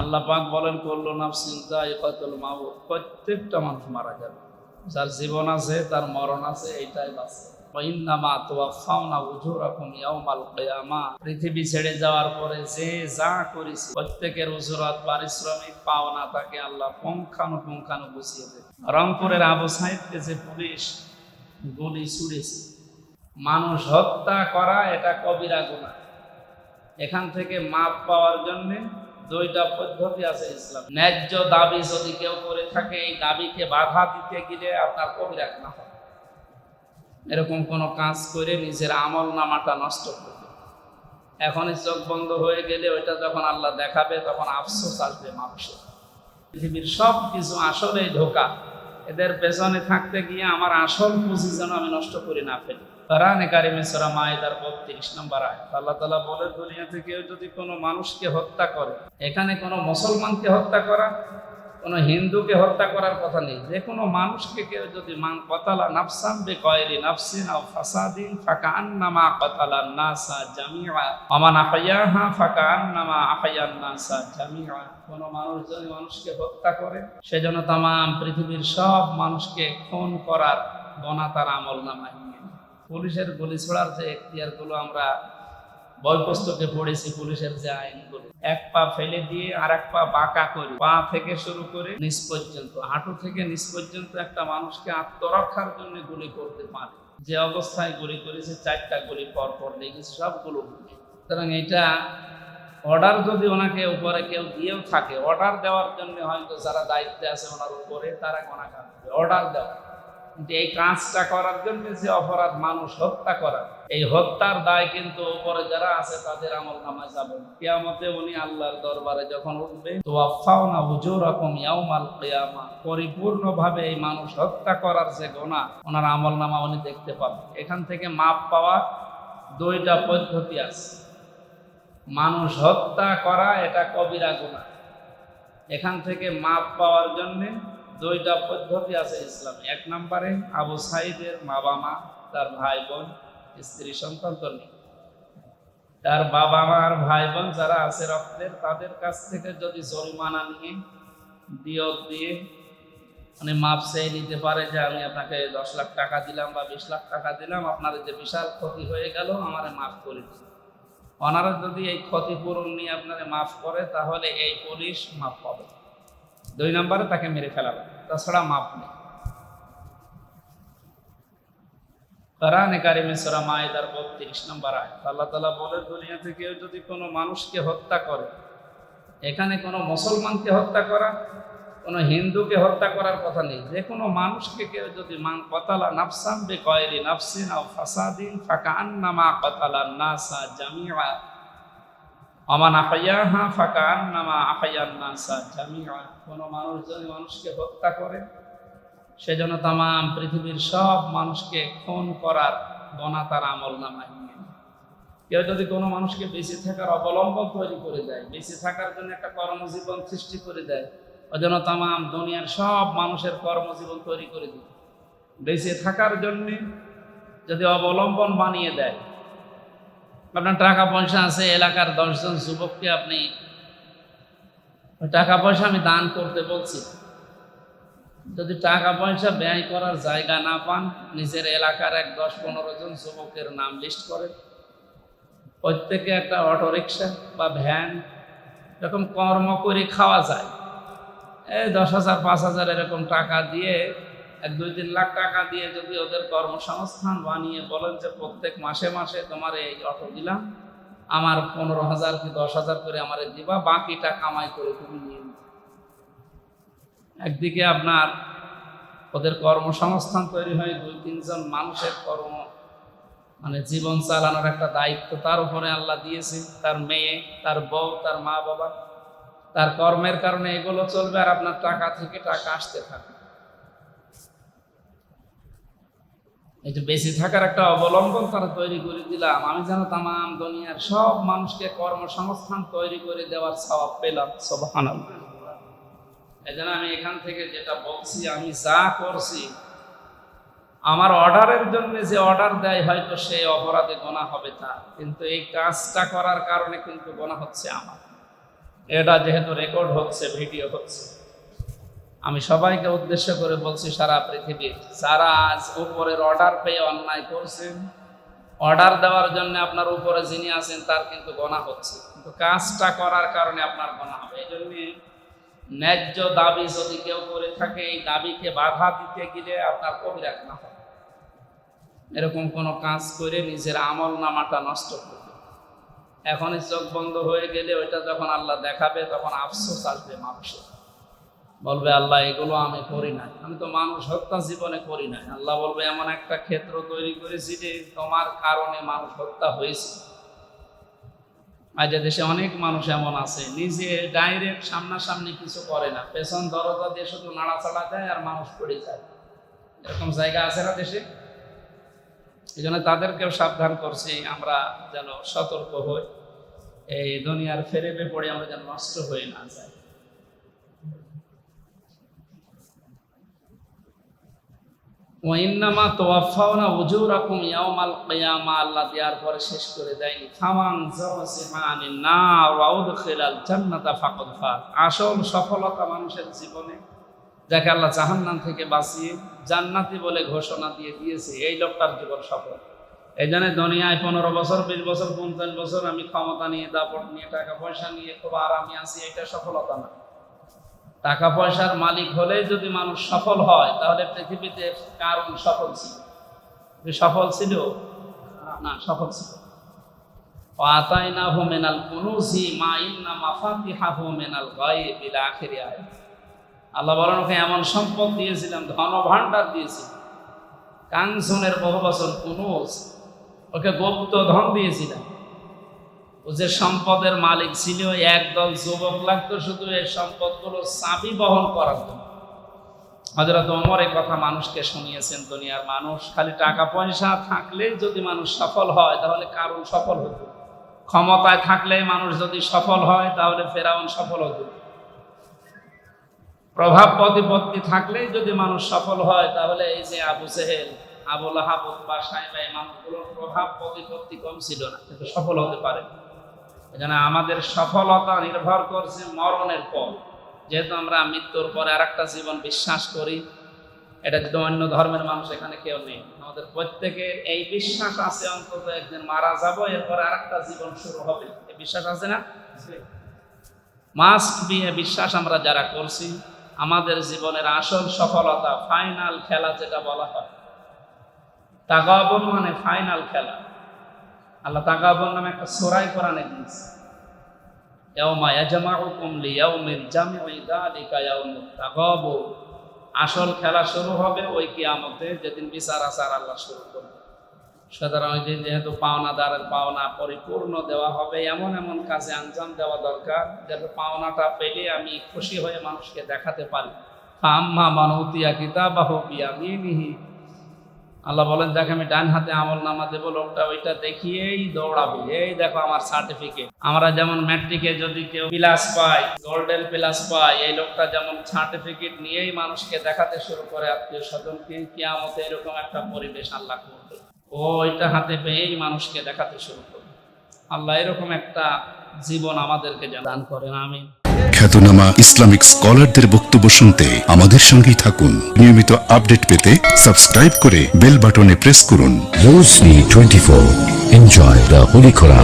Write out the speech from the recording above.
আল্লাহ পাক বলেন করল নাফসিন দায়িকাতুল মাউত। প্রত্যেকটা মানুষ মারা যাবে। যার জীবন আছে, তার মরণ আছে, এইটাই বাঁচে পৃথিবী ছেড়ে যাওয়ার পরে যে যা করেছে, প্রত্যেকের উজুরাত পারিশ্রমিক পাওনা তাকে আল্লাহ পুঙ্খানুপুঙ্খানু বুঝিয়ে দেবে। রংপুরের আবু সাহিদকে যে পুলিশ গুলি ছুড়েছে, মানুষ হত্যা করা, এটা কবিরা গুনাহ। এখান থেকে মাপ পাওয়ার জন্য দুইটা পদ্ধতি আছে ইসলাম। ন্যায্য দাবি যদি কেউ করে থাকে, এই দাবিকে বাধা দিতে গেলে আপনার কবিরা হবে। এরকম কোনো কাজ করে নিজের আমল নামাটা নষ্ট করবে। এখনই চোখ বন্ধ হয়ে গেলে ওইটা যখন আল্লাহ দেখাবে, তখন আফসোস আসবে মানুষের। পৃথিবীর সব কিছু আসলেই ধোকা। এদের পেছনে থাকতে গিয়ে আমার আসল পুঁজি যেন আমি নষ্ট করি না ফেলি। কোরআনে কারিমে সূরা মাইদার 32 নম্বর আয়াত। আল্লাহ তাআলা বলে দুনিয়াতে কেউ যদি কোনো মানুষকে হত্যা করে, এখানে কোনো মুসলমানকে হত্যা করা, কোনো হিন্দুকে হত্যা করার কথা নেই। যে কোনো মানুষকে কেউ যদি মান কতালা নাফসান বে কয়রি নাফসিন আও ফাসাদিন ফাকান্নামা কতালা নাসা জামিআ আমান আহয়াহা ফাকান্নামা আহয়ান নাসা জামিআ। কোনো মানুষ যদি মানুষকে হত্যা করে, সেজন্য তাম পৃথিবীর সব মানুষকে খুন করার গনা তার আমল নামায়। পুলিশের গুলি ছোড়ার যে এখতিয়ারগুলো আমরা বই পুস্তকে পড়েছি, পুলিশের যে আইনগুলো, এক পা ফেলে দিয়ে আর এক পা বাঁকা করে, পা থেকে শুরু করে নিচ পর্যন্ত, হাঁটু থেকে নিচ পর্যন্ত একটা মানুষকে আত্মরক্ষার জন্য গুলি করতে পারে। যে অবস্থায় গুলি করেছে, চারটা গুলি পর পর লেগেছে, সবগুলো গুলি। সুতরাং এটা অর্ডার যদি ওনাকে উপরে কেউ দিয়েও থাকে, অর্ডার দেওয়ার জন্য হয়তো যারা দায়িত্বে আছে ওনার উপরে তারা কাটবে অর্ডার দেওয়া। কিন্তু এই কাজটা করার জন্য যে অপরাধ মানুষ হত্যা করা, এই হত্যার দায় কিন্তু উপরে যারা আছে তাদের আমল নামায় যাবে। কিয়ামতে উনি আল্লাহর দরবারে যখন উঠবে তো আফাও না আফাওনা হুজুরাকুম ইয়াউমাল কিয়ামা পরিপূর্ণভাবে এই মানুষ হত্যা করার যে গোনা ওনার আমল নামা উনি দেখতে পাবেন। এখান থেকে মাপ পাওয়া দুইটা পদ্ধতি আছে। মানুষ হত্যা করা, এটা কবিরা গোনা এখান থেকে মাপ পাওয়ার জন্য দুইটা পদ্ধতি আছে ইসলামে। এক নম্বরে আবু সাইদের মা বাবা তার ভাই বোন স্ত্রী সন্তান তো তার বাবা মা আর ভাই বোন যারা আছে রক্তের তাদের কাছ থেকে যদি জরিমানা নিয়ে দিয়ত দিয়ে মানে মাপ চেয়ে নিতে পারে যে আমি আপনাকে দশ লাখ টাকা দিলাম বা বিশ লাখ টাকা দিলাম, আপনার যে বিশাল ক্ষতি হয়ে গেল, আমার মাফ করে ওনারা যদি এই ক্ষতিপূরণ নিয়ে আপনারা মাফ করে, তাহলে এই পুলিশ মাফ পাবে। দুই নম্বরে তাকে মেরে ফেলা হবে তাছাড়া মাপ নেই। কোরআনে কারিমে সূরা মাইদার 32 নম্বর আয়াত, আল্লাহ তাআলা বলে, দুনিয়াতে কেউ যদি কোনো মানুষকে হত্যা করে, এখানে কোনো মুসলমানকে হত্যা করা, কোনো হিন্দুকে হত্যা করার কথা নেই। যে কোনো মানুষকে কেউ যদি মান কতালা নাফসান বে কয়রি নাফসিন আও ফাসাদিন ফাকান্নামা কতালা নাসা জামিআ আমান আহাইয়াহা ফাকান্নামা আহাইয়ান নাসা জামিআ কোনো মানুষ যদি মানুষকে হত্যা করে, সেজন্য তাম পৃথিবীর সব মানুষকে খুন করার গনা তার আমল নামায়। কেউ যদি কোনো মানুষকে বেঁচে থাকার অবলম্বন তৈরি করে দেয়, বেঁচে থাকার জন্য একটা কর্মজীবন সৃষ্টি করে দেয় ওই জন্য তাম দুনিয়ার সব মানুষের কর্মজীবন তৈরি করে দিবে বেঁচে থাকার জন্যে যদি অবলম্বন বানিয়ে দেয় আপনার টাকা পয়সা আছে, এলাকার দশজন যুবককে আপনি টাকা পয়সা আমি দান করতে বলছি। যদি টাকা পয়সা ব্যয় করার জায়গা না পান, নিজের এলাকার এক দশ পনেরো জন যুবকের নাম লিস্ট করেন। প্রত্যেকে একটা অটো রিক্সা বা ভ্যান, এরকম কর্ম করে খাওয়া যায়। এই দশ হাজার, পাঁচ হাজার এরকম টাকা দিয়ে এক, দুই, তিন লাখ টাকা দিয়ে যদি ওদের কর্মসংস্থান বানিয়ে বলেন যে প্রত্যেক মাসে মাসে তোমার এই অটো দিলাম, আমার পনেরো হাজার কি দশ হাজার করে আমার দিবা, বাকিটা কামাই করে তুমি নিয়ে। একদিকে আপনার ওদের কর্মসংস্থান তৈরি হয়, দুই, তিনজন মানুষের কর্ম মানে জীবন চালানোর একটা দায়িত্ব তার উপরে আল্লাহ দিয়েছে, তার মেয়ে, তার বউ, তার মা বাবা তার কর্মের কারণে এগুলো চলবে আর আপনার টাকা থেকে টাকা আসতে থাকবে যে বেঁচে থাকার একটা অবলম্বন তারা তৈরি করে দিলাম। আমি যেন তাম দুনিয়ার সব মানুষকে কর্মসংস্থান তৈরি করে দেওয়ার স্বভাব পেলাম সবহান এই জন্য আমি এখান থেকে যেটা বলছি, আমি যা করছি, আমার অর্ডারের জন্য যে অর্ডার দেয়, হয়তো সেই অপরাধে গোনা হবে তা। কিন্তু এই কাজটা করার কারণে কিন্তু গোনা হচ্ছে আমার। এটা যেহেতু রেকর্ড হচ্ছে, ভিডিও হচ্ছে। আমি সবাইকে উদ্দেশ্য করে বলছি সারা পৃথিবীর যারা আজ উপরের অর্ডার পেয়ে অন্যায় করছেন অর্ডার দেওয়ার জন্য আপনার উপরে যিনি আছেন তার কিন্তু গণা হচ্ছে। কিন্তু কাজটা করার কারণে আপনার গণা হবে। এই জন্য ন্যায্য দাবি যদি কেউ করে থাকে, এই দাবিকে বাধা দিতে গেলে আপনার কবিরা না হবে। এরকম কোনো কাজ করে নিজের আমল নামাটা নষ্ট করবে। এখনই চোখ বন্ধ হয়ে গেলে ওইটা যখন আল্লাহ দেখাবে, তখন আফসোস আসবে মানুষের। বলবে, আল্লাহ, এগুলো আমি করি না। আমি তো মানুষ হত্যা জীবনে করি না। আল্লাহ বলবে, এমন একটা ক্ষেত্র তৈরি করেছি যে তোমার কারণে মানুষ হত্যা হয়েছে। আজ দেশে অনেক মানুষ এমন আছে, নিজে ডাইরেক্ট সামনাসামনি কিছু করে না। পেছন দরজা দিয়ে শুধু নাড়াচাড়া দেয় আর মানুষ পড়ে যায়। এরকম জায়গা আছে না দেশে? এই জন্য তাদেরকেও সাবধান করছি, আমরা যেন সতর্ক হই। এই দুনিয়ার ফেরেবে পড়ে আমরা যেন নষ্ট হয়ে না যাই। ওয়াইন্নামা তোয়াফাওনা উজুরাকুম ইয়াউমাল কিয়ামা আল্লাহ দেওয়ার পরে শেষ করে দেয়নি। ফামান জাওয়াসিহা আনিন নার ওয়া জান্নাতা ফাকাদ ফাজ আসল সফলতা মানুষের জীবনে, যাকে আল্লাহ জাহান্নাম থেকে বাঁচিয়ে জান্নাতি বলে ঘোষণা দিয়ে দিয়েছে, এই লোকটার জীবন সফল। এই জন্য দুনিয়ায় পনেরো বছর, বিশ বছর, পঞ্চাশ বছর আমি ক্ষমতা নিয়ে, দাপট নিয়ে, টাকা পয়সা নিয়ে, খুব আরামে আছি এটা সফলতা না। টাকা পয়সার মালিক হলে যদি মানুষ সফল হয়, তাহলে পৃথিবীতে কারণ সফল ছিল? সফল ছিল? না, সফল ছিল। আতাইনাহু মিনাল কুনুজি মা ইন্না মাফাতিহাহু মিনাল গায়ব ইলা আখিরি আয়াত। আল্লাহ বলেন, ওকে এমন সম্পদ দিয়েছিলাম ধন ভাণ্ডার দিয়েছিলাম কাঞ্চনের বহু বছর কুনুজ, ওকে গুপ্ত ধন দিয়েছিলাম ও যে সম্পদের মালিক ছিল একদল যুবক লাগতো, শুধু এই সম্পদগুলো চাবি বহন করার জন্য। হজরত ওমর এই কথা মানুষকে শুনিয়েছেন, দুনিয়ার মানুষ খালি টাকা পয়সা থাকলেই যদি মানুষ সফল হয়, তাহলে কারণ সফল হতো। ক্ষমতায় থাকলে মানুষ যদি সফল হয়, তাহলে ফেরাউন সফল হতো। প্রভাব প্রতিপত্তি থাকলেই যদি মানুষ সফল হয়, তাহলে এই যে আবু সেহেল আবুল আহাবুদ বা সাহেবা এই মানুষগুলোর প্রভাব প্রতিপত্তি কম ছিল না, কিন্তু সফল হতে পারে। এখানে আমাদের সফলতা নির্ভর করছে মরণের পর যেহেতু আমরা মৃত্যুর পরে আর একটা জীবন বিশ্বাস করি, এটা যদি অন্য ধর্মের মানুষ এখানে কেউ নেই। আমাদের প্রত্যেকের এই বিশ্বাস আছে অন্তত একদিন মারা যাব, এরপরে আর একটা জীবন শুরু হবে। এই বিশ্বাস আছে না? মাস্ট বি বিশ্বাস আমরা যারা করছি, আমাদের জীবনের আসল সফলতা ফাইনাল খেলা যেটা বলা হয়। তাগাবন মানে ফাইনাল খেলা। আল্লাহ তাগাবন নামে একটা সোরাই কোরআনে দিয়েছে। ইয়াউমা ইয়াজমাউকুম লিয়াউমিল জামিউ যালিকা ইয়াউমুত তাগাবুন আসল খেলা শুরু হবে ওই কিয়ামতে, যেদিন বিচার আচার আল্লাহ শুরু করবে। সুতরাং ওই দিন যেহেতু পাওনাদারের পাওনা পরিপূর্ণ দেওয়া হবে, এমন এমন কাজে আঞ্জাম দেওয়া দরকার, যাতে পাওনাটা পেলে আমি খুশি হয়ে মানুষকে দেখাতে পারি। আম্মা মানউতিয়া কিতাবাহু বিয়ামিনিহি আল্লাহ বলেন যাকে আমি ডান হাতে আমল নামা দেবো, লোকটা ওইটা দেখিয়েই দৌড়াবে। এই দেখো আমার সার্টিফিকেট আমরা যেমন ম্যাট্রিকে যদি কেউ প্লাস পাই গোল্ডেন প্লাস পাই এই লোকটা যেমন সার্টিফিকেট নিয়েই মানুষকে দেখাতে শুরু করে, আত্মীয় স্বজনকে কিয়ামতে এরকম একটা পরিবেশ আল্লাহ করবে। ও ওইটা হাতে পেয়েই মানুষকে দেখাতে শুরু করবে। আল্লাহ এরকম একটা জীবন আমাদেরকে দান করেন আমি খ্যাতনামা ইসলামিক স্কলারদের বক্তব্য শুনতে আমাদের সঙ্গেই থাকুন নিয়মিত আপডেট পেতে সাবস্ক্রাইব করে বেল বাটনে প্রেস করুন Rosary 24. Enjoy the Holy Quran.